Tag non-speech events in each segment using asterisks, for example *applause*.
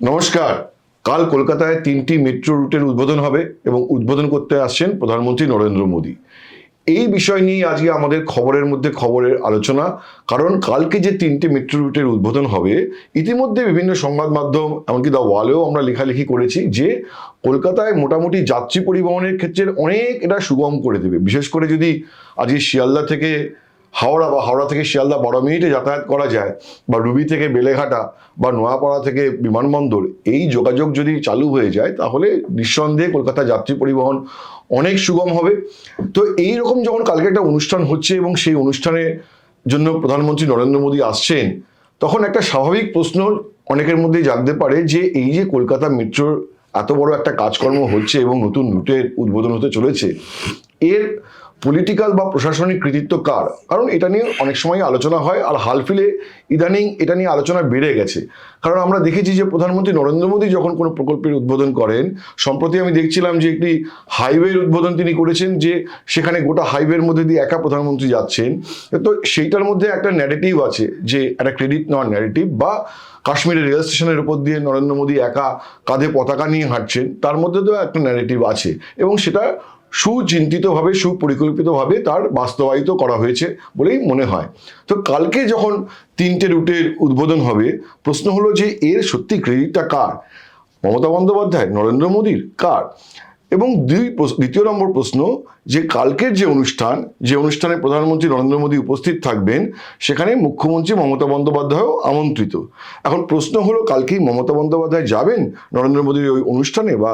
নমস্কার। কাল কলকাতায় তিনটি মেট্রো রুটের উদ্বোধন হবে এবং উদ্বোধন করতে আসছেন প্রধানমন্ত্রী নরেন্দ্র মোদী। এই বিষয় নিয়ে আজকে আমাদের খবরের মধ্যে খবরের আলোচনা, কারণ কালকে যে তিনটি মেট্রো রুটের উদ্বোধন হবে, ইতিমধ্যে বিভিন্ন সংবাদ মাধ্যম, এমনকি দ্য ওয়ালেও আমরা লেখালেখি করেছি যে কলকাতায় মোটামুটি যাত্রী পরিবহনের ক্ষেত্রে অনেক এটা সুগম করে দেবে। বিশেষ করে যদি আজকে শিয়ালদা থেকে হাওড়া বা হাওড়া থেকে শিয়ালদা বারো মিনিটে যাতায়াত করা যায় বা রুবি থেকে বেলেঘাটা বা নোয়াপাড়া থেকে বিমানবন্দর, এই যোগাযোগ যদি চালু হয়ে যায় তাহলে নিঃসন্দেহে কলকাতা যাত্রী পরিবহন অনেক সুগম হবে। তো এই রকম যখন কালকে একটা অনুষ্ঠান হচ্ছে এবং সেই অনুষ্ঠানের জন্য প্রধানমন্ত্রী নরেন্দ্র মোদী আসছেন, তখন একটা স্বাভাবিক প্রশ্ন অনেকের মধ্যেই জানতে পারে যে এই যে কলকাতা মেট্রোর এত বড় একটা কাজকর্ম হচ্ছে এবং নতুন রুটের উদ্বোধন হতে চলেছে, এর পলিটিক্যাল বা প্রশাসনিক কৃতিত্ব কার? কারণ এটা নিয়ে অনেক সময় আলোচনা হয়, আর হালফিলে ইদানিং এটা নিয়ে আলোচনা বেড়ে গেছে। কারণ আমরা দেখেছি যে প্রধানমন্ত্রী নরেন্দ্র মোদী যখন কোনো প্রকল্পের উদ্বোধন করেন, সম্প্রতি আমি দেখছিলাম যে একটি হাইওয়ের উদ্বোধন তিনি করেছেন, যে সেখানে গোটা হাইওয়ের মধ্যে দিয়ে একা প্রধানমন্ত্রী যাচ্ছেন। তো সেইটার মধ্যে একটা ন্যারেটিভ আছে, যে একটা ক্রেডিট নেওয়ার ন্যারেটিভ বা কাশ্মীরের রেল স্টেশনের উপর দিয়ে নরেন্দ্র মোদী একা কাঁধে পতাকা নিয়ে হাঁটছেন, তার মধ্যে তো একটা ন্যারেটিভ আছে। এবং সেটা সুচিন্তিতভাবে, সুপরিকল্পিতভাবে তার বাস্তবায়িত করা হয়েছে বলেই মনে হয়। তো কালকে যখন তিনটে রুটের উদ্বোধন হবে, প্রশ্ন হলো যে এর সত্যি ক্রেডিটটা কার? মমতা বন্দ্যোপাধ্যায়, নরেন্দ্র মোদীর কার? এবং দুই দ্বিতীয় নম্বর প্রশ্ন, যে কালকের যে অনুষ্ঠান, যে অনুষ্ঠানে প্রধানমন্ত্রী নরেন্দ্র মোদী উপস্থিত থাকবেন, সেখানে মুখ্যমন্ত্রী মমতা বন্দ্যোপাধ্যায়ও আমন্ত্রিত। এখন প্রশ্ন হলো, কালকেই মমতা বন্দ্যোপাধ্যায় যাবেন নরেন্দ্র মোদীর ওই অনুষ্ঠানে বা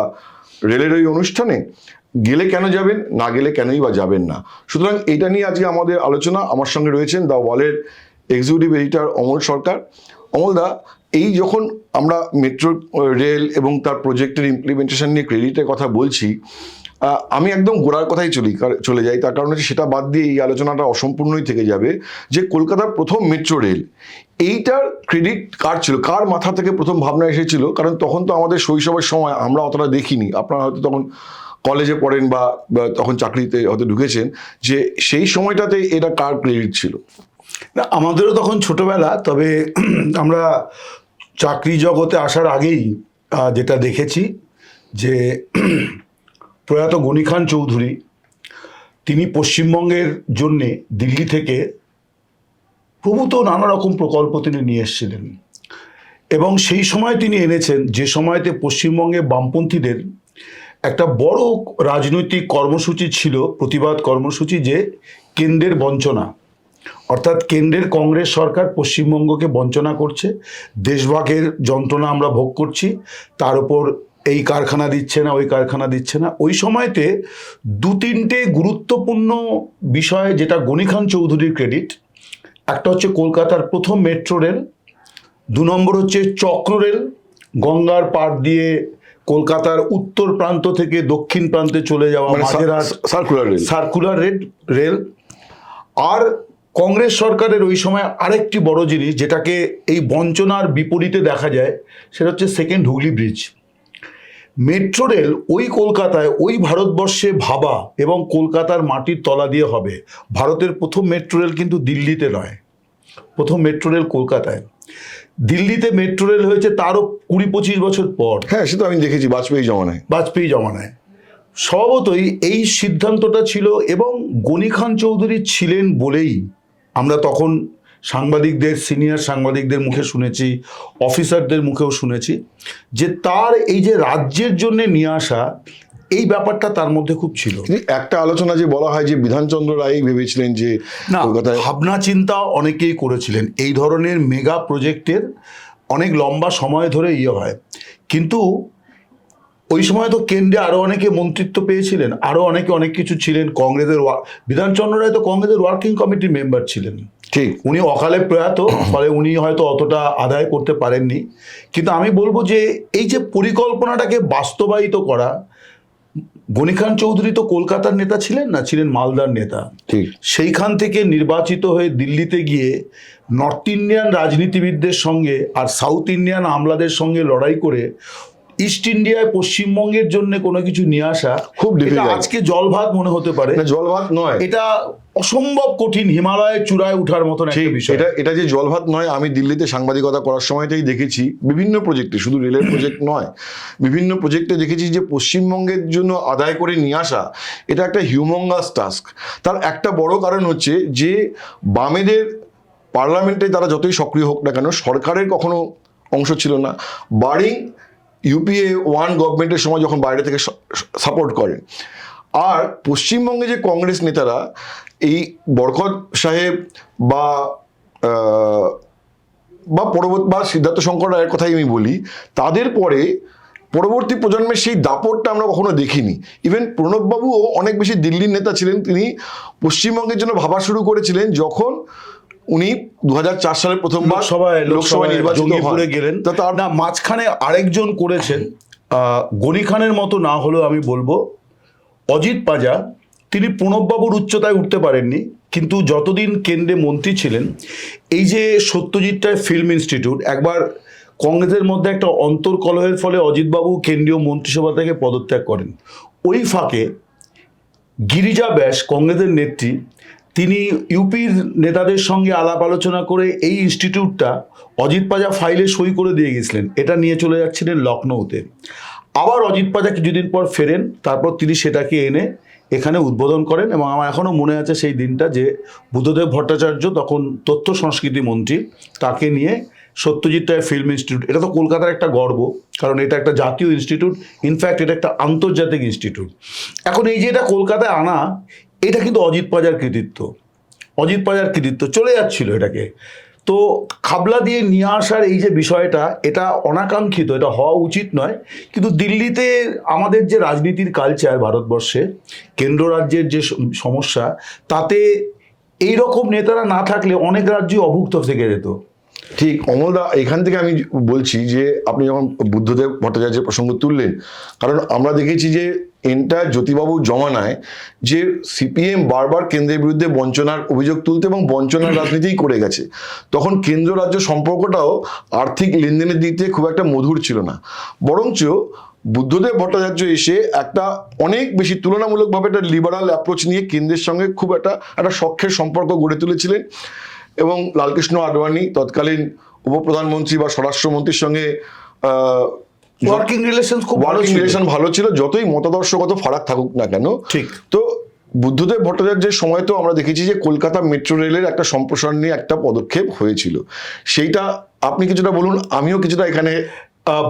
রেলের ওই অনুষ্ঠানে? গেলে কেন যাবেন? না গেলে কেনই বা যাবেন না? সুতরাং এটা নিয়ে আজকে আমাদের আলোচনা আমার সঙ্গে রয়েছেন দ্য ওয়ালের এক্সিকিউটিভ এডিটর অমল সরকার। অমলদা এই যখন আমরা মেট্রো রেল এবং তার প্রজেক্টের ইমপ্লিমেন্টেশন নিয়ে ক্রেডিটের কথা বলছি আমি একদম গোড়ার কথাই চলি চলে যাই। তার কারণ হচ্ছে সেটা বাদ দিয়ে এই আলোচনাটা অসম্পূর্ণই থেকে যাবে যে কলকাতার প্রথম মেট্রো রেল এইটার ক্রেডিট কার ছিল? কার মাথা থেকে প্রথম ভাবনা এসেছিল? কারণ তখন তো আমাদের শৈশবের সময় আমরা অতটা দেখিনি। আপনারা হয়তো তখন কলেজে পড়েন বা তখন চাকরিতে হয়তো ঢুকেছেন, যে সেই সময়টাতে এটা কার ক্রেডিট ছিল? না, আমাদেরও তখন ছোটবেলা, তবে *clears throat* আমরা চাকরি জগতে আসার আগেই যেটা দেখেছি যে *clears throat* প্রয়াত গনি খান চৌধুরী, তিনি পশ্চিমবঙ্গের জন্যে দিল্লি থেকে প্রভূত নানা রকম প্রকল্প তিনি নিয়ে এসেছিলেন। এবং সেই সময় তিনি এনেছেন, যে সময়তে পশ্চিমবঙ্গে বামপন্থীদের একটা বড় রাজনৈতিক কর্মসূচি ছিল, প্রতিবাদ কর্মসূচি যে কেন্দ্রের বঞ্চনা। অর্থাৎ কেন্দ্রের কংগ্রেস সরকার পশ্চিমবঙ্গকে বঞ্চনা করছে, দেশভাগের যন্ত্রণা আমরা ভোগ করছি, তার উপর এই কারখানা দিচ্ছে না, ওই কারখানা দিচ্ছে না। ওই সময়তে দু তিনটে গুরুত্বপূর্ণ বিষয়, যেটা গনি খান চৌধুরীর ক্রেডিট একটা হচ্ছে কলকাতার প্রথম মেট্রো রেল দু নম্বর হচ্ছে চক্র রেল গঙ্গার পাড় দিয়ে কলকাতার উত্তর প্রান্ত থেকে দক্ষিণ প্রান্তে চলে যাওয়া circular rail circular red rail আর কংগ্রেস সরকারের ওই সময় আরেকটি বড় জিনিস যেটাকে এই বঞ্চনার বিপরীতে দেখা যায় সেটা হচ্ছে second Hooghly bridge metro rail ওই কলকাতায় ওই ভারতবর্ষে ভাবা এবং কলকাতার মাটির তলা দিয়ে হবে। ভারতের প্রথম মেট্রো রেল কিন্তু দিল্লিতে নয়। প্রথম মেট্রো রেল কলকাতায়। দিল্লিতে মেট্রো রেল হয়েছে তারও কুড়ি পঁচিশ বছর পর। হ্যাঁ সে তো আমি দেখেছি বাজপেয়ী জমানায়। বাজপেয়ী জমানায়। স্বভাবতই এই সিদ্ধান্তটা ছিল এবং গনি খান চৌধুরী ছিলেন বলেই আমরা তখন সাংবাদিকদের সিনিয়র সাংবাদিকদের মুখে শুনেছি অফিসারদের মুখেও শুনেছি যে তার এই যে রাজ্যের জন্য নিয়ে আসা এই ব্যাপারটা তার মধ্যে খুব ছিল। একটা আলোচনা যে বলা হয় যে বিধানচন্দ্র রায় ভেবেছিলেন যে না ভাবনা চিন্তা অনেকেই করেছিলেন। এই ধরনের মেগা প্রজেক্টের অনেক লম্বা সময় ধরে ইয়ে হয়। কিন্তু ওই সময় তো কেন্দ্রে আরও অনেকে মন্ত্রিত্ব পেয়েছিলেন আরও অনেকে অনেক কিছু ছিলেন। কংগ্রেসের বিধানচন্দ্র রায় তো কংগ্রেসের ওয়ার্কিং কমিটির মেম্বার ছিলেন। ঠিক। উনি অকালে প্রয়াত ফলে উনি হয়তো অতটা আদায় করতে পারেননি। কিন্তু আমি বলব যে এই যে পরিকল্পনাটাকে বাস্তবায়িত করা গনিখান চৌধুরী তো কলকাতার নেতা ছিলেন না? ছিলেন মালদার নেতা। ঠিক। সেইখান থেকে নির্বাচিত হয়ে দিল্লিতে গিয়ে নর্থ ইন্ডিয়ান রাজনীতিবিদদের সঙ্গে আর সাউথ ইন্ডিয়ান আমলাদের সঙ্গে লড়াই করে ইস্ট ইন্ডিয়ায় পশ্চিমবঙ্গের জন্য কোনো কিছু নিয়ে আসা খুব। আজকে জলভাত মনে হতে পারে। জলভাত নয়। এটা অসম্ভব কঠিন হিমালয়ের চূড়ায় ওঠার মতন একটা বিষয়। এটা এটা যে জলভাত নয় আমি দিল্লিতে সাংবাদিকতা করার সময়তেই দেখেছি বিভিন্ন প্রজেক্টে শুধু রেলের প্রজেক্ট নয় বিভিন্ন প্রজেক্টে দেখেছি যে পশ্চিমবঙ্গের জন্য আদায় করে নিয়ে আসা এটা একটা হিউমঙ্গাস টাস্ক তার একটা বড় কারণ হচ্ছে যে বামেদের পার্লামেন্টে তারা যতই সক্রিয় হোক না কেন সরকারের কখনো অংশ ছিল না। বারিং ইউপিএ ওয়ান গভর্নমেন্টের সময় যখন বাইরে থেকে সাপোর্ট করেন আর পশ্চিমবঙ্গে যে কংগ্রেস নেতারা, এই বরকত সাহেব বা বা পরবর্তী বা সিদ্ধার্থ শঙ্কর রায়ের কথাই আমি বলি, তাদের পরে পরবর্তী প্রজন্মের সেই দাপটটা আমরা কখনো দেখিনি। ইভেন প্রণববাবুও অনেক বেশি দিল্লির নেতা ছিলেন, তিনি পশ্চিমবঙ্গের জন্য ভাবা শুরু করেছিলেন যখন উনি দু সালে প্রথমবার লোকসভায় লোকসভায় নির্বাচিত হন। গেলেন। তো তার না মাঝখানে আরেকজন করেছেন গনি খানের মতো না হলেও আমি বলব অজিত পাজা। তিনি প্রণববাবুর উচ্চতায় উঠতে পারেননি কিন্তু যতদিন কেন্দ্রে মন্ত্রী ছিলেন এই যে সত্যজিৎ রায় ফিল্ম ইনস্টিটিউট একবার কংগ্রেসের মধ্যে একটা অন্তর্কলহের ফলে অজিতবাবু কেন্দ্রীয় মন্ত্রিসভা থেকে পদত্যাগ করেন। ওই ফাঁকে গিরিজা ব্যাস কংগ্রেসের নেত্রী তিনি ইউপির নেতাদের সঙ্গে আলাপ আলোচনা করে এই ইনস্টিটিউটটা অজিত পাজা ফাইলে সই করে দিয়ে গেছিলেন। এটা নিয়ে চলে যাচ্ছিলেন লখনৌতে। আবার অজিত পাজা কিছুদিন পর ফেরেন, তারপর তিনি সেটাকে এনে এখানে উদ্বোধন করেন এবং আমার এখনও মনে আছে সেই দিনটা যে বুদ্ধদেব ভট্টাচার্য তখন তথ্য সংস্কৃতি মন্ত্রী, তাকে নিয়ে সত্যজিৎ রায় ফিল্ম ইনস্টিটিউট। এটা তো কলকাতার একটা গর্ব, কারণ এটা একটা জাতীয় ইনস্টিটিউট, ইনফ্যাক্ট এটা একটা আন্তর্জাতিক ইনস্টিটিউট। এখন এই যে এটা কলকাতায় আনা এটা কিন্তু অজিত পাজার কৃতিত্ব। অজিত পাজার কৃতিত্ব চলে যাচ্ছিল এটাকে। তো খাবলা দিয়ে নিয়ে আসার এই যে বিষয়টা, এটা অনাকাঙ্ক্ষিত, এটা হওয়া উচিত নয়। কিন্তু দিল্লিতে আমাদের যে রাজনীতির কালচার ভারতবর্ষে, কেন্দ্র রাজ্যের যে সমস্যা, তাতে এই রকম নেতারা না থাকলে অনেক রাজ্যই অভুক্ত থেকে যেত। ঠিক অমলদা এখান থেকে আমি বলছি যে, আপনি যখন বুদ্ধদেব ভট্টাচার্যের প্রসঙ্গ তুললেন, কারণ আমরা দেখেছি যে এন্টার জ্যোতিবাবু জমানায় যে, সিপিএম বারবার কেন্দ্রের বিরুদ্ধে বঞ্চনার অভিযোগ তুলতে এবং বঞ্চনার রাজনীতিই করে গেছে। তখন কেন্দ্র রাজ্য সম্পর্কটাও আর্থিক লেনদেনের দিক থেকে খুব একটা মধুর ছিল না। বরঞ্চ বুদ্ধদেব ভট্টাচার্য এসে একটা অনেক বেশি তুলনামূলকভাবে একটা লিবারাল অ্যাপ্রোচ নিয়ে কেন্দ্রের সঙ্গে খুব একটা একটা সখ্যের সম্পর্ক গড়ে তুলেছিলেন। এবং লালকৃষ্ণ আডবাণী তৎকালীন উপপ্রধানমন্ত্রী বা স্বরাষ্ট্রমন্ত্রীর সঙ্গে ওয়ার্কিং রিলেশন খুব ভালো ওয়ার্কিং। রিলেশন ভালো ছিল যতই মতাদর্শগত ফারাক থাকুক না কেন ঠিক। তো বুদ্ধদেব ভট্টাচার্যের সময় তো আমরা দেখেছি যে কলকাতা মেট্রো রেলের একটা সম্প্রসারণ নিয়ে একটা পদক্ষেপ হয়েছিল সেইটা আপনি কিছুটা বলুন আমিও কিছুটা এখানে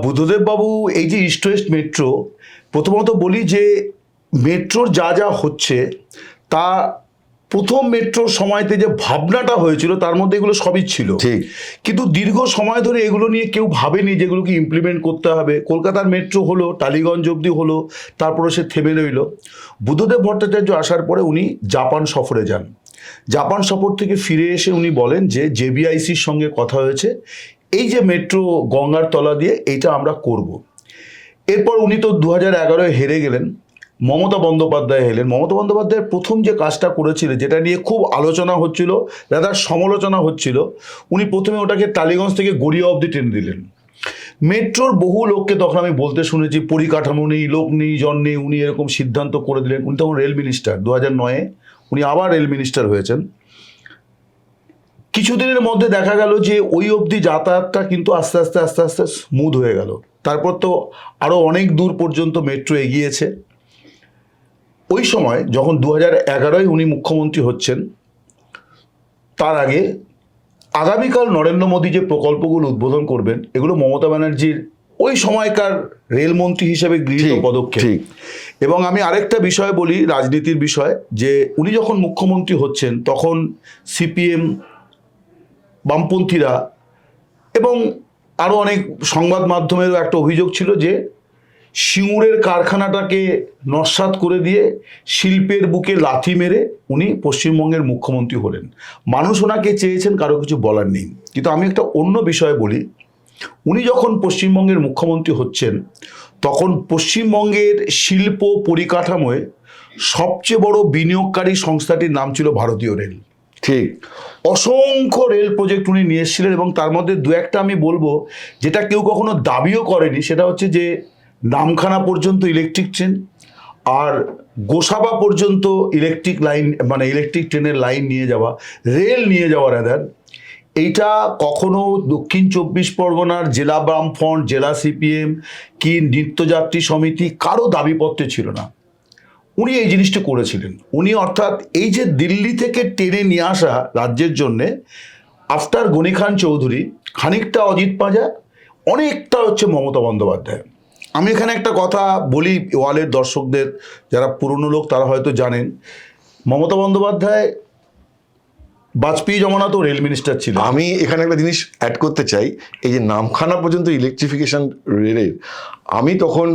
বুদ্ধদেব বাবু এই যে ইস্ট ওয়েস্ট মেট্রো প্রথমত বলি যে মেট্রোর যা যা হচ্ছে তা প্রথম মেট্রোর সময়তে যে ভাবনাটা হয়েছিল তার মধ্যে এগুলো সবই ছিল। ঠিক। কিন্তু দীর্ঘ সময় ধরে এগুলো নিয়ে কেউ ভাবেনি যেগুলোকে ইমপ্লিমেন্ট করতে হবে। কলকাতার মেট্রো হলো টালিগঞ্জ অবধি হলো তারপরে সে থেমে রইল। বুদ্ধদেব ভট্টাচার্য আসার পরে উনি জাপান সফরে যান। জাপান সফর থেকে ফিরে এসে উনি বলেন যে জেবিআইসির সঙ্গে কথা হয়েছে। এই যে মেট্রো গঙ্গার তলা দিয়ে এইটা আমরা করব। এরপর উনি তো দু হাজার এগারোয় হেরে গেলেন। মমতা বন্দ্যোপাধ্যায় এলেন। মমতা বন্দ্যোপাধ্যায়ের প্রথম যে কাজটা করেছিলেন, যেটা নিয়ে খুব আলোচনা হচ্ছিল দাদার সমালোচনা হচ্ছিল, উনি প্রথমে ওটাকে টালিগঞ্জ থেকে গড়িয়া অবধি টেনে দিলেন। মেট্রোর বহু লোককে তখন আমি বলতে শুনেছি, পরিকাঠামো নেই, লোক নেই, জন নেই, উনি এরকম সিদ্ধান্ত করে দিলেন। উনি তখন রেল মিনিস্টার দু হাজার নয়ে উনি আবার রেল মিনিস্টার হয়েছেন। কিছুদিনের মধ্যে দেখা গেল যে ওই অবধি যাতায়াতটা কিন্তু আস্তে আস্তে আস্তে আস্তে স্মুথ হয়ে গেল। তারপর তো আরও অনেক দূর পর্যন্ত মেট্রো এগিয়েছে। ওই সময় যখন দু হাজার এগারোয় উনি মুখ্যমন্ত্রী হচ্ছেন তার আগে আগামীকাল নরেন্দ্র মোদী যে প্রকল্পগুলো উদ্বোধন করবেন এগুলো মমতা ব্যানার্জির ওই সময়কার রেলমন্ত্রী হিসেবে গৃহীত পদক্ষেপ। এবং আমি আরেকটা বিষয় বলি রাজনীতির বিষয় যে উনি যখন মুখ্যমন্ত্রী হচ্ছেন তখন সিপিএম বামপন্থীরা এবং আরও অনেক সংবাদ মাধ্যমেরও একটা অভিযোগ ছিল যে সিঙ্গুরের কারখানাটাকে নস্বাত করে দিয়ে শিল্পের বুকে লাথি মেরে উনি পশ্চিমবঙ্গের মুখ্যমন্ত্রী হলেন। মানুষ ওনাকে চেয়েছেন কারও কিছু বলার নেই। কিন্তু আমি একটা অন্য বিষয়ে বলি। উনি যখন পশ্চিমবঙ্গের মুখ্যমন্ত্রী হচ্ছেন তখন পশ্চিমবঙ্গের শিল্প পরিকাঠামোয় সবচেয়ে বড় বিনিয়োগকারী সংস্থাটির নাম ছিল ভারতীয় রেল। ঠিক। অসংখ্য রেল প্রজেক্ট উনি নিয়ে এসেছিলেন এবং তার মধ্যে দু একটা আমি বলব যেটা কেউ কখনো দাবিও করেনি সেটা হচ্ছে যে নামখানা পর্যন্ত ইলেকট্রিক ট্রেন আর গোসাবা পর্যন্ত ইলেকট্রিক লাইন মানে ইলেকট্রিক ট্রেনের লাইন নিয়ে যাওয়া রেল নিয়ে যাওয়া রাদার এইটা কখনো দক্ষিণ চব্বিশ পরগনার জেলা বামফ্রন্ট, জেলা সিপিএম কি নিত্যযাত্রী সমিতি কারও দাবিপত্রে ছিল না। উনি এই জিনিসটা করেছিলেন। উনি অর্থাৎ এই যে দিল্লি থেকে টেনে নিয়ে আসা রাজ্যের জন্যে, আফটার গনি খান চৌধুরী, খানিকটা অজিত পাঁজা, অনেকটা হচ্ছে মমতা বন্দ্যোপাধ্যায়। আমি এখানে একটা কথা বলি ওয়ালের দর্শকদের, যারা পুরনো লোক তারা হয়তো জানেন। মমতা বন্দ্যোপাধ্যায়, বাজপেয়ী জমানাতেও রেল মিনিস্টার ছিল আমি এখানে একটা জিনিস অ্যাড করতে চাই, এই যে নামখানা পর্যন্ত ইলেকট্রিফিকেশন রেলের আমি তখন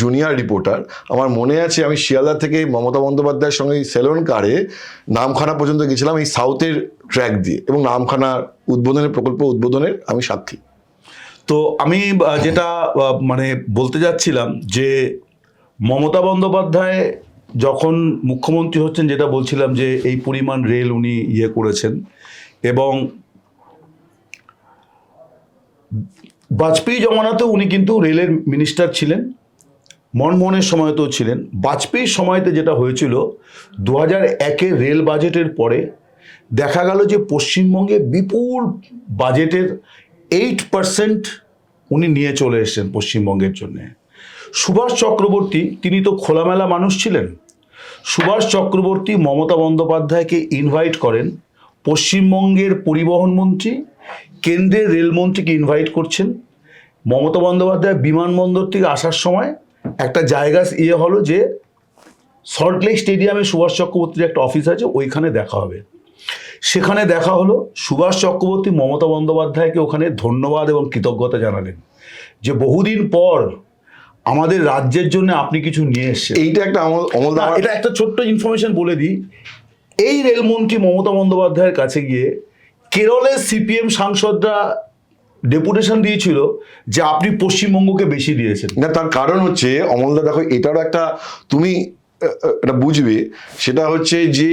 জুনিয়র রিপোর্টার আমার মনে আছে আমি শিয়ালদা থেকে মমতা বন্দ্যোপাধ্যায়ের সঙ্গে সেলন কারে নামখানা পর্যন্ত গেছিলাম, এই সাউথের ট্র্যাক দিয়ে। এবং নামখানা উদ্বোধনের প্রকল্প উদ্বোধনের আমি সাক্ষী তো আমি যেটা মানে বলতে যাচ্ছিলাম যে মমতা বন্দ্যোপাধ্যায় যখন মুখ্যমন্ত্রী হচ্ছেন, যেটা বলছিলাম যে এই পরিমাণ রেল উনি ইয়ে করেছেন এবং বাজপেয়ী জমানাতেও উনি কিন্তু রেলের মিনিস্টার ছিলেন, মনমোহনের সময়তেও ছিলেন। বাজপেয়ীর সময়তে যেটা হয়েছিল দু হাজার একের রেল বাজেটের পরে দেখা গেল যে পশ্চিমবঙ্গে বিপুল বাজেটের এইট পার্সেন্ট উনি নিয়ে চলে এসেছেন পশ্চিমবঙ্গের জন্যে। সুভাষ চক্রবর্তী, তিনি তো খোলামেলা মানুষ ছিলেন। সুভাষ চক্রবর্তী মমতা বন্দ্যোপাধ্যায়কে ইনভাইট করেন। পশ্চিমবঙ্গের পরিবহন মন্ত্রী, কেন্দ্রের রেলমন্ত্রীকে ইনভাইট করছেন। মমতা বন্দ্যোপাধ্যায় বিমানবন্দর থেকে আসার সময় একটা জায়গা ইয়ে হলো যে সল্টলেক স্টেডিয়ামে সুভাষ চক্রবর্তীর একটা অফিস আছে, ওইখানে দেখা হবে। সেখানে দেখা হলো সুভাষ চক্রবর্তী মমতা বন্দ্যোপাধ্যায়কে ওখানে ধন্যবাদ এবং কৃতজ্ঞতা জানালেন যে বহুদিন পর আমাদের রাজ্যের জন্য আপনি কিছু নিয়ে এসেছেন। এইটা একটা অমল এটা একটা ছোট্ট ইনফরমেশন বলে দিই। এই রেলমন্ত্রী মমতা বন্দ্যোপাধ্যায়ের কাছে গিয়ে কেরলের সিপিএম সাংসদরা ডেপুটেশন দিয়েছিল যে আপনি পশ্চিমবঙ্গকে বেশি দিয়েছেন। না তার কারণ হচ্ছে অমলদা দেখো এটারও একটা তুমি এটা বুঝবে সেটা হচ্ছে যে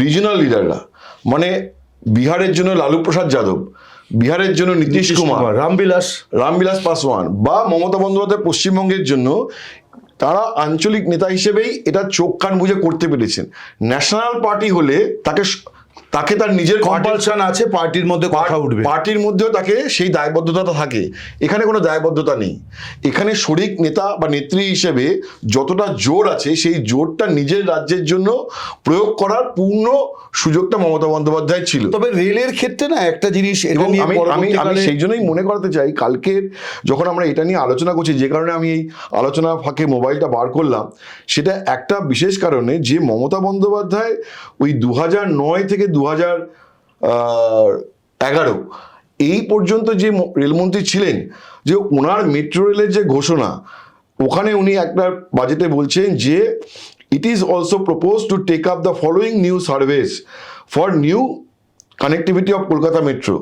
রিজনাল লিডাররা মানে বিহারের জন্য লালু প্রসাদ যাদব বিহারের জন্য নীতিশ কুমার রামবিলাস। রামবিলাস পাসওয়ান বা মমতা বন্দ্যোপাধ্যায় পশ্চিমবঙ্গের জন্য তারা আঞ্চলিক নেতা হিসেবেই এটা চোখ কান বুঝে করতে পেরেছেন। ন্যাশনাল পার্টি হলে তাকে তাকে তার নিজের কম্পালশন আছে পার্টির মধ্যে কথা উঠবে। পার্টির মধ্যেও তাকে সেই দায়বদ্ধতা থাকে। এখানে কোনো দায়বদ্ধতা নেই। এখানে শরিক নেতা বা নেত্রী হিসেবে যতটা জোর আছে সেই জোরটা নিজের রাজ্যের জন্য প্রয়োগ করার পূর্ণ সুযোগটা মমতা বন্দ্যোপাধ্যায় ছিল। তবে রেলের ক্ষেত্রে না একটা জিনিস এবং আমি আমি আমি সেই জন্যই মনে করাতে চাই কালকের যখন আমরা এটা নিয়ে আলোচনা করছি যে কারণে আমি এই আলোচনা ফাঁকে মোবাইলটা বার করলাম সেটা একটা বিশেষ কারণে যে মমতা বন্দ্যোপাধ্যায় ওই দু নয় থেকে দু হাজার এগারো। এই পর্যন্ত যে রেলমন্ত্রী ছিলেন, যে ওনার মেট্রো রেলের যে ঘোষণা, ওখানে উনি একটা বাজেটে বলছেন যে it is also propose to take up the following new service for new connectivity of Kolkata metro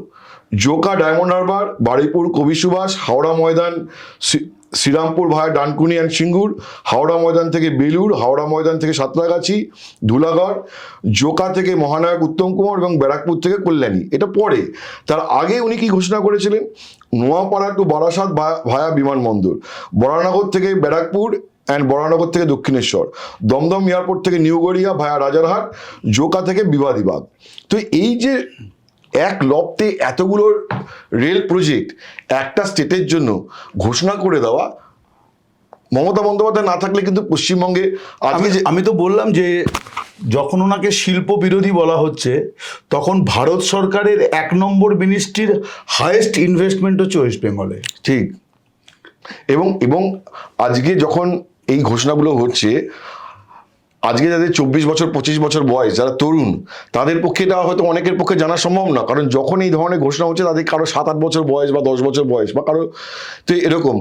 Joka Diamond Harbour, Baruipur Kavi Subhash, Howrah Maidan Shri- Shrirampur via Dankuni and Singur, Howrah Maidan থেকে বেলুর হাওড়া ময়দান থেকে সাঁতরাগাছি, ধুলাগড়, জোকা থেকে মহানায়ক উত্তম কুমার এবং ব্যারাকপুর থেকে কল্যাণী। এটা পরে। তার আগে উনি কি ঘোষণা করেছিলেন? নোয়াপাড়া টু বারাসাত ভায়া বিমানবন্দর, বরানগর থেকে ব্যারাকপুর অ্যান্ড বরানগর থেকে দক্ষিণেশ্বর, দমদম এয়ারপোর্ট থেকে নিউগড়িয়া ভায়া রাজারহাট, জোকা থেকে বিবাদীবাগ। তো এই যে এক লপ্তে এতগুলো রেল প্রজেক্ট একটা স্টেটের জন্য ঘোষণা করে দেওয়া মমতা বন্দ্যোপাধ্যায় না থাকলে কিন্তু পশ্চিমবঙ্গে আমি যে আমি তো বললাম যে যখন ওনাকে শিল্প বিরোধী বলা হচ্ছে তখন ভারত সরকারের এক নম্বর মিনিস্ট্রির হায়েস্ট ইনভেস্টমেন্ট হচ্ছে ওয়েস্ট বেঙ্গলে ঠিক। এবং এবং আজকে যখন এই ঘোষণাগুলো হচ্ছে আজকে যাদের চব্বিশ বছর, পঁচিশ বছর বয়স, যারা তরুণ, তাদের পক্ষে এটা হয়তো অনেকের পক্ষে জানা সম্ভব না। কারণ যখন এই ধরনের ঘোষণা হচ্ছে, তাদের কারও সাত আট বছর বয়স বা দশ বছর বয়স বা কারও তো এরকম।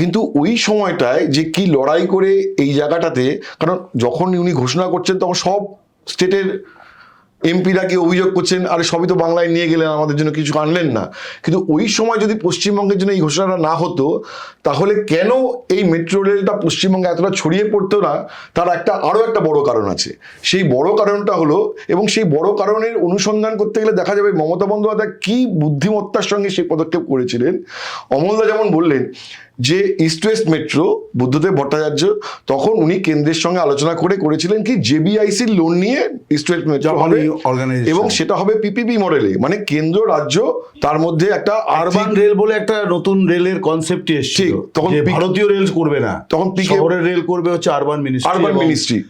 কিন্তু ওই সময়টায় যে কি লড়াই করে এই জায়গাটাতে, কারণ যখন উনি ঘোষণা করছেন, তখন সব স্টেটের এমপিরা কি অভিযোগ করছেন? আরে সবই তো বাংলায় নিয়ে গেলেন, আমাদের জন্য কিছু আনলেন না। কিন্তু ওই সময় যদি পশ্চিমবঙ্গের জন্য এই ঘোষণাটা না হতো, তাহলে কেন এই মেট্রো রেলটা পশ্চিমবঙ্গে এতটা ছড়িয়ে পড়তো না? তার একটা আরও একটা বড় কারণ আছে। সেই বড় কারণটা হলো, এবং সেই বড় কারণের অনুসন্ধান করতে গেলে দেখা যাবে মমতা বন্দ্যোপাধ্যায় কি বুদ্ধিমত্তার সঙ্গে সেই পদক্ষেপ করেছিলেন? অমলদা যেমন বললেন যে east west metro Buddhadeb Bhattacharya তখন উনি কেন্দ্রের সঙ্গে আলোচনা করে করেছিলেন কি জেবিআইসির লোন নিয়ে ইস্ট ওয়েস্ট মেট্রো হবে। এবং সেটা হবে পিপিপি মডেলে মানে কেন্দ্র রাজ্য তার মধ্যে একটা আরবান রেল বলে একটা নতুন রেলের কনসেপ্টই এসেছিল। তখন ভারতীয় রেল করবে না। তখন পিকে- শহরের রেল করবে হচ্ছে আরবান মিনিস্ট্রি আরবান মিনিস্ট্রি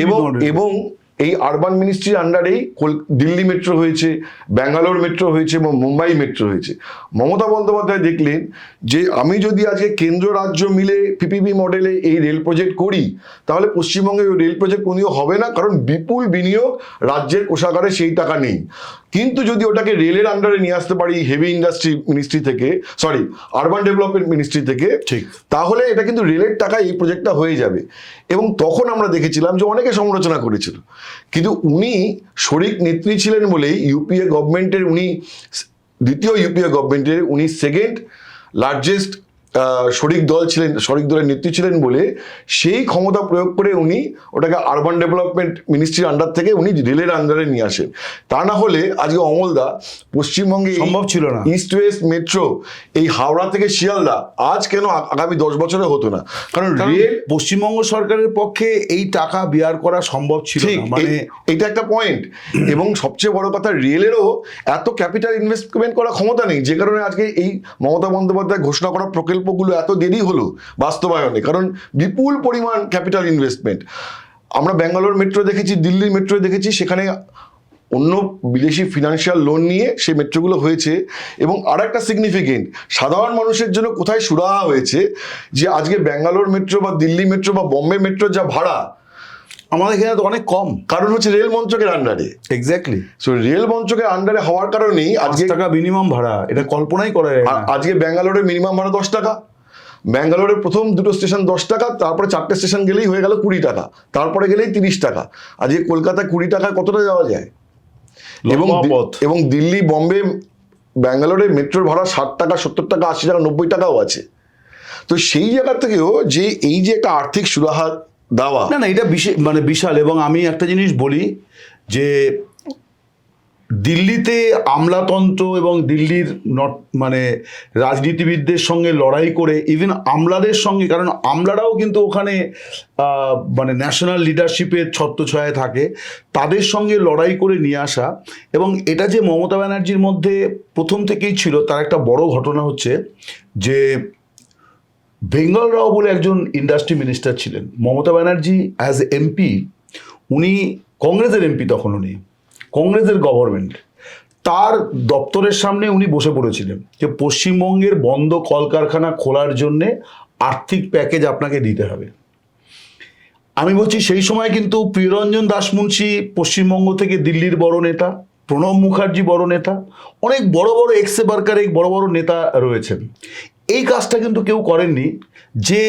এবং এবং এই আরবান মিনিস্ট্রির আন্ডারেই কোল- দিল্লি মেট্রো হয়েছে ব্যাঙ্গালোর মেট্রো হয়েছে এবং মুম্বাই মেট্রো হয়েছে। মমতা বন্দ্যোপাধ্যায় দেখলেন যে আমি যদি আজকে কেন্দ্র রাজ্য মিলে পিপিপি মডেলে এই রেল প্রজেক্ট করি তাহলে পশ্চিমবঙ্গে ওই রেল প্রজেক্ট কোনোদিনও হবে না কারণ বিপুল বিনিয়োগ রাজ্যের কোষাগারে সেই টাকা নেই। কিন্তু যদি ওটাকে রেলের আন্ডারে নিয়ে আসতে পারি হেভি ইন্ডাস্ট্রি মিনিস্ট্রি থেকে সরি আরবান ডেভেলপমেন্ট মিনিস্ট্রি থেকে ঠিক। তাহলে এটা কিন্তু রেলের টাকায় এই প্রজেক্টটা হয়ে যাবে। এবং তখন আমরা দেখেছিলাম যে অনেকে সমালোচনা করেছিল কিন্তু উনি শরিক নেত্রী ছিলেন বলেই ইউপিএ গভর্নমেন্টের উনি, দ্বিতীয় ইউপিএ গভর্নমেন্টের উনি সেকেন্ড লার্জেস্ট শরিক দল ছিলেন শরিক দলের নেত্রী ছিলেন বলে সেই ক্ষমতা প্রয়োগ করে উনি ওটাকে আরবান ডেভেলপমেন্ট মিনিস্ট্রির আন্ডার থেকে উনি রেলের আন্ডারে নিয়ে আসেন। তা না হলে আজকে অমলদা পশ্চিমবঙ্গে সম্ভব ছিল না। ইস্ট ওয়েস্ট মেট্রো এই হাওড়া থেকে শিয়ালদা আজ কেন আগামী দশ বছরে হতো না? কারণ রেল পশ্চিমবঙ্গ সরকারের পক্ষে এই টাকা বিয়ার করা সম্ভব ছিল মানে এটা একটা পয়েন্ট *clears throat* এবং সবচেয়ে বড় কথা রেলেরও এত ক্যাপিটাল ইনভেস্টমেন্ট করার ক্ষমতা নেই যে কারণে আজকে এই মমতা বন্দ্যোপাধ্যায় ঘোষণা করা প্রকল্পগুলো এত দেরি হলো বাস্তবায়নে, কারণ বিপুল পরিমাণ ক্যাপিটাল ইনভেস্টমেন্ট আমরা ব্যাঙ্গালোর মেট্রো দেখেছি, দিল্লির মেট্রো দেখেছি, সেখানে অন্য বিদেশি ফিনান্সিয়াল লোন নিয়ে সেই মেট্রোগুলো হয়েছে। এবং আর একটা সিগনিফিকেন্ট সাধারণ মানুষের জন্য কোথায় সুরাহা হয়েছে যে আজকে ব্যাঙ্গালোর মেট্রো বা দিল্লি মেট্রো বা বম্বে মেট্রো যা ভাড়া আমাদের এখানে তো অনেক কম। কারণ হচ্ছে রেল মন্ত্রকের আন্ডারে এক্স্যাক্টলি সো রেল মন্ত্রকের আন্ডারে হওয়ার কারণেই আজকে টাকা মিনিমাম ভাড়া এটা কল্পনাই করা যায় আজকে ব্যাঙ্গালোরে মিনিমাম ভাড়া দশ টাকা। ব্যাঙ্গালোরের প্রথম দুটো স্টেশন দশ টাকা তারপরে চারটে স্টেশন গেলেই হয়ে গেল কুড়ি টাকা। তারপরে গেলেই তিরিশ টাকা। আজকে কলকাতায় কুড়ি টাকায় কতটা যাওয়া যায়? এবং। এবং দিল্লি বম্বে ব্যাঙ্গালোরে মেট্রোর ভাড়া ষাট টাকা সত্তর টাকা আশি টাকা নব্বই টাকাও আছে। তো সেই জায়গা থেকেও যে এই যে একটা আর্থিক সুরাহা দেওয়া। না না, এটা বিশে- মানে বিশাল, এবং আমি একটা জিনিস বলি যে দিল্লিতে আমলাতন্ত্র এবং দিল্লির নট মানে রাজনীতিবিদদের সঙ্গে লড়াই করে ইভেন আমলাদের সঙ্গে, কারণ আমলারাও কিন্তু ওখানে মানে ন্যাশনাল লিডারশিপের ছত্রছায়ায় থাকে, তাদের সঙ্গে লড়াই করে নিয়ে আসা, এবং এটা যে মমতা ব্যানার্জির মধ্যে প্রথম থেকেই ছিল, তার একটা বড় ঘটনা হচ্ছে যে বেঙ্গল রাও বলে একজন ইন্ডাস্ট্রি মিনিস্টার ছিলেন। মমতা ব্যানার্জি অ্যাজ এমপি উনি কংগ্রেসের এমপি তখন উনি কংগ্রেসের গভর্নমেন্ট তার দপ্তরের সামনে উনি বসে পড়েছিলেন যে পশ্চিমবঙ্গের বন্ধ কলকারখানা খোলার জন্যে আর্থিক প্যাকেজ আপনাকে দিতে হবে। আমি বলছি সেই সময় কিন্তু প্রিয়রঞ্জন দাসমুন্সী পশ্চিমবঙ্গ থেকে দিল্লির বড় নেতা, প্রণব মুখার্জি বড় নেতা, অনেক বড় বড় এক্সে বার্কার বড় বড় নেতা রয়েছেন। এই কাজটা কিন্তু কেউ করেননি। যে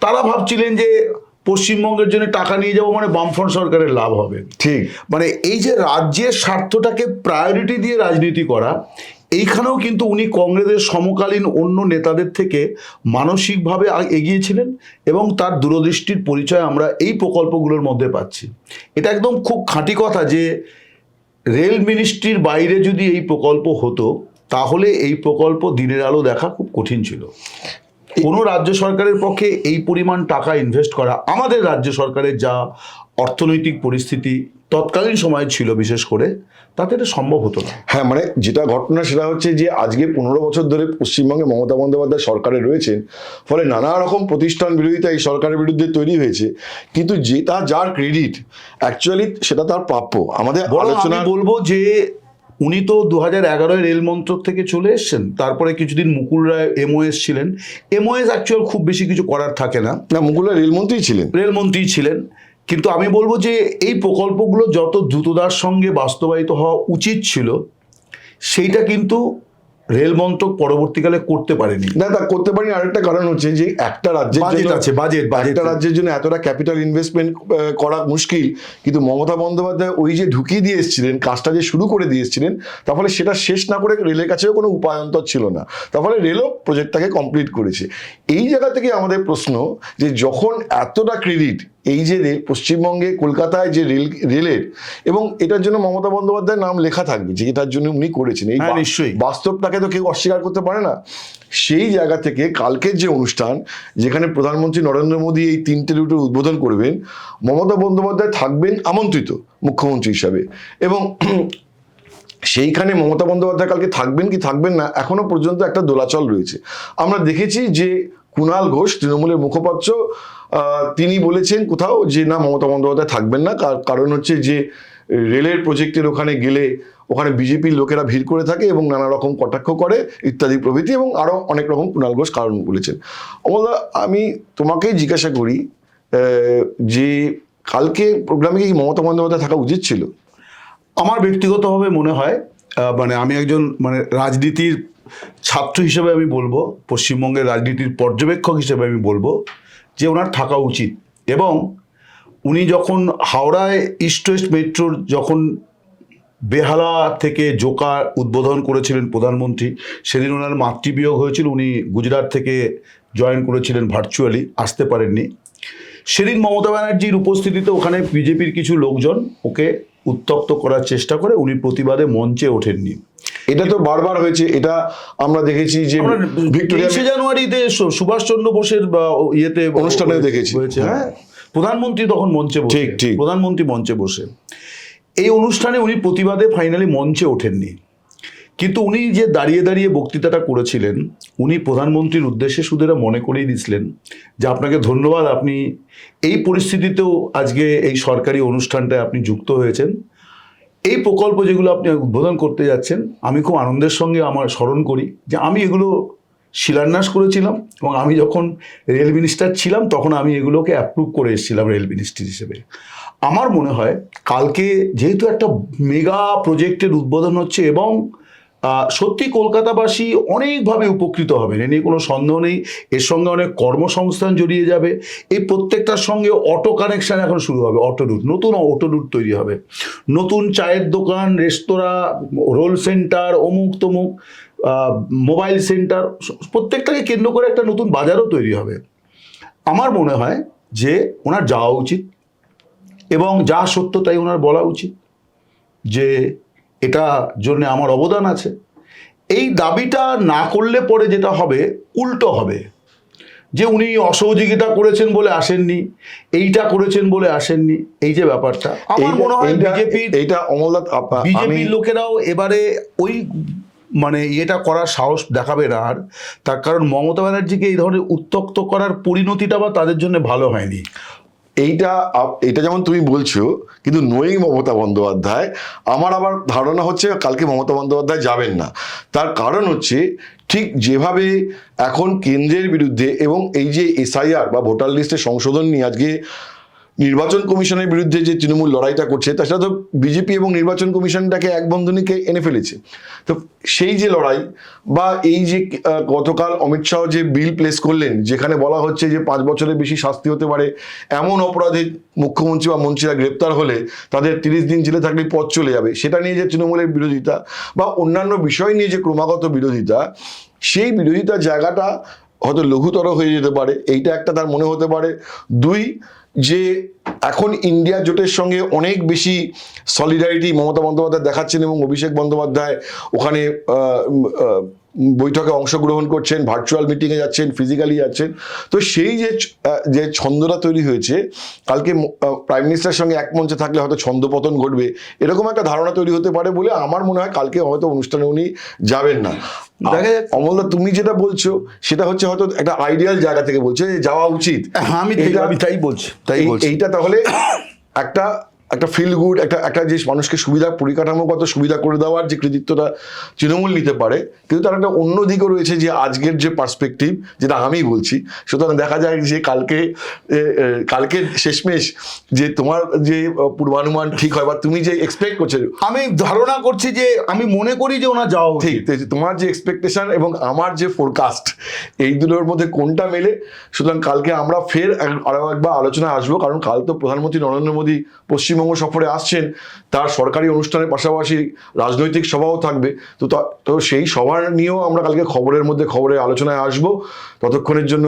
তারা ভাবছিলেন যে পশ্চিমবঙ্গের জন্য টাকা নিয়ে যাব মানে বামফ্রন্ট সরকারের লাভ হবে। ঠিক। মানে এই যে রাজ্যের স্বার্থটাকে প্রায়োরিটি দিয়ে রাজনীতি করা এইখানেও কিন্তু উনি কংগ্রেসের সমকালীন অন্য নেতাদের থেকে মানসিকভাবে এগিয়েছিলেন এবং তার দূরদৃষ্টির পরিচয় আমরা এই প্রকল্পগুলোর মধ্যে পাচ্ছি। এটা একদম খুব খাঁটি কথা যে রেল মিনিস্ট্রির বাইরে যদি এই প্রকল্প হতো তাহলে এই প্রকল্প দিনের আলো দেখা খুব কঠিন ছিল। কোনো রাজ্য সরকারের পক্ষে এই পরিমাণ টাকা ইনভেস্ট করা আমাদের রাজ্য সরকারের যা অর্থনৈতিক পরিস্থিতি তৎকালীন সময় ছিল বিশেষ করে তাতে এটা সম্ভব হতো না। হ্যাঁ মানে যেটা ঘটনা সেটা হচ্ছে যে আজকে পনেরো বছর ধরে পশ্চিমবঙ্গে মমতা বন্দ্যোপাধ্যায় সরকারে রয়েছেন ফলে নানা রকম প্রতিষ্ঠান বিরোধিতা এই সরকারের বিরুদ্ধে তৈরি হয়েছে। কিন্তু যেটা যার ক্রেডিট অ্যাকচুয়ালি সেটা তার প্রাপ্য। আমাদের আলোচনা বলব যে উনি তো দু হাজার এগারোয় রেল মন্ত্রক থেকে চলে এসছেন। তারপরে কিছুদিন মুকুল রায় এমওএস ছিলেন। এমওএস অ্যাকচুয়াল খুব বেশি কিছু করার থাকে না। না রায় রেলমন্ত্রী ছিলেন। রেলমন্ত্রী ছিলেন। কিন্তু আমি বলব যে এই প্রকল্পগুলো যত দ্রুততার সঙ্গে বাস্তবায়িত হওয়া উচিত ছিল সেইটা কিন্তু রেল মন্ত্রক পরবর্তীকালে করতে পারেনি। না তা করতে পারিনি। আরেকটা কারণ হচ্ছে যে একটা রাজ্যের বাজেট আছে বাজেট একটা রাজ্যের জন্য এতটা ক্যাপিটাল ইনভেস্টমেন্ট করা মুশকিল। কিন্তু মমতা বন্দ্যোপাধ্যায় ওই যে ঢুকিয়ে দিয়ে এসেছিলেন কাজটা যে শুরু করে দিয়ে এসেছিলেন তাহলে সেটা শেষ না করে রেলের কাছেও কোনো উপায়ন্তর ছিল না। তাহলে রেলও প্রজেক্টটাকে কমপ্লিট করেছে। এই জায়গা থেকে আমাদের প্রশ্ন যে যখন এতটা ক্রেডিট এই যে পশ্চিমবঙ্গে কলকাতায় যে রেল রেলের এবং এটার জন্য মমতা বন্দ্যোপাধ্যায়ের নাম লেখা থাকবে যে এটার জন্য উনি করেছেন। এই হ্যাঁ, নিশ্চয়ই। বাস্তবটাকে তো কেউ অস্বীকার করতে পারে না। সেই জায়গা থেকে কালকের যে অনুষ্ঠান যেখানে প্রধানমন্ত্রী নরেন্দ্র মোদী এই তিনটে রুটের উদ্বোধন করবেন মমতা বন্দ্যোপাধ্যায় থাকবেন আমন্ত্রিত মুখ্যমন্ত্রী হিসাবে। এবং সেইখানে মমতা বন্দ্যোপাধ্যায় কালকে থাকবেন কি থাকবেন না, এখনও পর্যন্ত একটা দোলাচল রয়েছে। আমরা দেখেছি যে কুণাল ঘোষ, তৃণমূলের মুখপাত্র তিনি বলেছেন কোথাও যে না, মমতা বন্দ্যোপাধ্যায় থাকবেন না। কার- কারণ হচ্ছে যে রেলের প্রজেক্টের ওখানে গেলে ওখানে বিজেপির লোকেরা ভিড় করে থাকে এবং নানা রকম কটাক্ষ করে ইত্যাদি প্রভৃতি এবং আরও অনেক রকম কুণাল ঘোষ কারণ বলেছেন। অমলদা আমি তোমাকেই জিজ্ঞাসা করি যে কালকে প্রোগ্রামে কি মমতা বন্দ্যোপাধ্যায় থাকা উচিত ছিল? আমার ব্যক্তিগতভাবে মনে হয় মানে আমি একজন মানে রাজনীতির ছাত্র হিসেবে আমি বলব, পশ্চিমবঙ্গের রাজনীতির পর্যবেক্ষক হিসেবে আমি বলব, যে ওনার থাকা উচিত। এবং উনি যখন হাওড়ায় ইস্ট ওয়েস্ট মেট্রোর যখন বেহালা থেকে জোকা উদ্বোধন করেছিলেন প্রধানমন্ত্রী, সেদিন ওনার মাতৃবিয়োগ হয়েছিল, উনি গুজরাট থেকে জয়েন করেছিলেন ভার্চুয়ালি, আসতে পারেননি। সেদিন মমতা ব্যানার্জির উপস্থিতিতে ওখানে বিজেপির কিছু লোকজন ওকে উত্তপ্ত করার চেষ্টা করে উনি প্রতিবাদে মঞ্চে ওঠেননি। এটা তো বারবার হয়েছে এটা আমরা দেখেছি যে তেইশে জানুয়ারিতে সুভাষচন্দ্র বোসের ইয়েতে অনুষ্ঠানে দেখেছি। হ্যাঁ। প্রধানমন্ত্রী তখন মঞ্চে বসে। ঠিক, ঠিক। প্রধানমন্ত্রী মঞ্চে বসে। এই অনুষ্ঠানে উনি প্রতিবাদে ফাইনালি মঞ্চে ওঠেননি। কিন্তু উনি যে দাঁড়িয়ে দাঁড়িয়ে বক্তৃতাটা করেছিলেন, উনি প্রধানমন্ত্রীর উদ্দেশ্যে এটা মনে করেই দিয়েছিলেন যে আপনাকে ধন্যবাদ, আপনি এই পরিস্থিতিতেও আজকে এই সরকারি অনুষ্ঠানটায় আপনি যুক্ত হয়েছেন। এই প্রকল্প যেগুলো আপনি উদ্বোধন করতে যাচ্ছেন, আমি খুব আনন্দের সঙ্গে আমার স্মরণ করি যে আমি এগুলো শিলান্যাস করেছিলাম এবং আমি যখন রেল মিনিস্টার ছিলাম, তখন আমি এগুলোকে অ্যাপ্রুভ করে এসেছিলাম রেল মিনিস্ট্রি হিসেবে। আমার মনে হয়, কালকে যেহেতু একটা মেগা প্রজেক্টের উদ্বোধন হচ্ছে এবং সত্যি কলকাতাবাসী অনেকভাবে উপকৃত হবেন, এ নিয়ে কোনো সন্দেহ নেই। এর সঙ্গে অনেক কর্মসংস্থান জড়িয়ে যাবে। এই প্রত্যেকটার সঙ্গে অটো কানেকশন এখন শুরু হবে অটো রুট নতুন অটো রুট তৈরি হবে। নতুন চায়ের দোকান, রেস্তোরাঁ রোল সেন্টার অমুক তমুক মোবাইল সেন্টার প্রত্যেকটাকে কেন্দ্র করে একটা নতুন বাজারও তৈরি হবে। আমার মনে হয় যে ওনার যাওয়া উচিত এবং যা সত্য তাই ওনার বলা উচিত যে এটা জন্য আমার অবদান আছে। এই দাবিটা না করলে পরে যেটা হবে উল্টো হবে। যে উনি অসহযোগিতা করেছেন বলে আসেননি এইটা করেছেন বলে আসেননি এই যে ব্যাপারটা। আমার মনে হয় এইটা- বিজেপির এইটা অমলনাথ বিজেপির লোকেরাও এবারে ওই মানে এটা করার সাহস দেখাবে না আর। তার কারণ মমতা ব্যানার্জিকে এই ধরনের উত্তক্ত করার পরিণতিটা বা তাদের জন্য ভালো হয়নি। এইটা এটা যেমন তুমি বলছো, কিন্তু নোয়িং মমতা বন্দ্যোপাধ্যায়, আমার আবার ধারণা হচ্ছে কালকে মমতা বন্দ্যোপাধ্যায় যাবেন না। তার কারণ হচ্ছে, ঠিক যেভাবে এখন কেন্দ্রের বিরুদ্ধে এবং এই যে এসআইআর বা ভোটার লিস্টের সংশোধন নিয়ে আজকে নির্বাচন কমিশনের বিরুদ্ধে যে তৃণমূল লড়াইটা করছে সাথে তো বিজেপি এবং নির্বাচন কমিশনটাকে এক বন্ধনীকে এনে ফেলেছে। তো সেই যে লড়াই বা এই যে গতকাল অমিত শাহ যে বিল প্লেস করলেন, যেখানে বলা হচ্ছে যে পাঁচ বছরের বেশি শাস্তি হতে পারে, এমন অপরাধে মুখ্যমন্ত্রী বা মন্ত্রীরা গ্রেপ্তার হলে তাদের তিরিশ দিন জেলে থাকলে পথ চলে যাবে। সেটা নিয়ে যে তৃণমূলের বিরোধিতা বা অন্যান্য বিষয় নিয়ে যে ক্রমাগত বিরোধিতা, সেই বিরোধিতার জায়গাটা হয়তো লঘুতর হয়ে যেতে পারে। এইটা একটা তার মনে হতে পারে। দুই যে এখন ইন্ডিয়া জোটের সঙ্গে অনেক বেশি সলিডারিটি মমতা বন্দ্যোপাধ্যায় দেখাচ্ছেন এবং অভিষেক বন্দ্যোপাধ্যায় ওখানে বৈঠকে অংশগ্রহণ করছেন ভার্চুয়াল মিটিংয়ে যাচ্ছেন ফিজিক্যালি যাচ্ছেন। তো সেই যে যে ছন্দটা তৈরি হয়েছে কালকে প্রাইম মিনিস্টারের সঙ্গে এক মঞ্চে থাকলে হয়তো ছন্দপতন ঘটবে। এরকম একটা ধারণা তৈরি হতে পারে বলে আমার মনে হয় কালকে হয়তো অনুষ্ঠানে উনি যাবেন না। দেখা যাক। অমলদা তুমি যেটা বলছো সেটা হচ্ছে হয়তো একটা আইডিয়াল জায়গা থেকে বলছো যে যাওয়া উচিত। হ্যাঁ আমি তাই- বলছি তাই বলছি। এইটা তাহলে একটা একটা ফিল গুড একটা একটা যে মানুষকে সুবিধা পরিকাঠামোগত সুবিধা করে দেওয়ার যে কৃতিত্বটা তৃণমূল নিতে পারে কিন্তু তার একটা অন্য দিকও রয়েছে যে আজকের যে পার্সপেক্টিভ যেটা আমি বলছি সুতরাং দেখা যায় যে কালকে কালকে শেষমেশ যে তোমার যে পূর্বানুমান ঠিক হয় বা তুমি যে এক্সপেক্ট করছ আমি ধারণা করছি যে আমি মনে করি যে ওনার যাওয়া ঠিক তোমার যে এক্সপেকটেশন এবং আমার যে ফোরকাস্ট এই দুটোর মধ্যে কোনটা মেলে? সুতরাং কালকে আমরা ফের আরও একবার আলোচনায় আসব কারণ কাল তো প্রধানমন্ত্রী নরেন্দ্র মোদী পশ্চিমবঙ্গ সফরে আসছেন, তার সরকারি অনুষ্ঠানের পাশাপাশি রাজনৈতিক সভাও থাকবে। তো তো সেই সভা নিয়েও আমরা কালকে খবরের মধ্যে খবরের আলোচনায় আসব। ততক্ষণের জন্য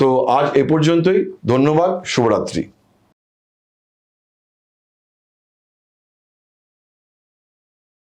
তো আজ এ পর্যন্তই। ধন্যবাদ। শুভরাত্রি।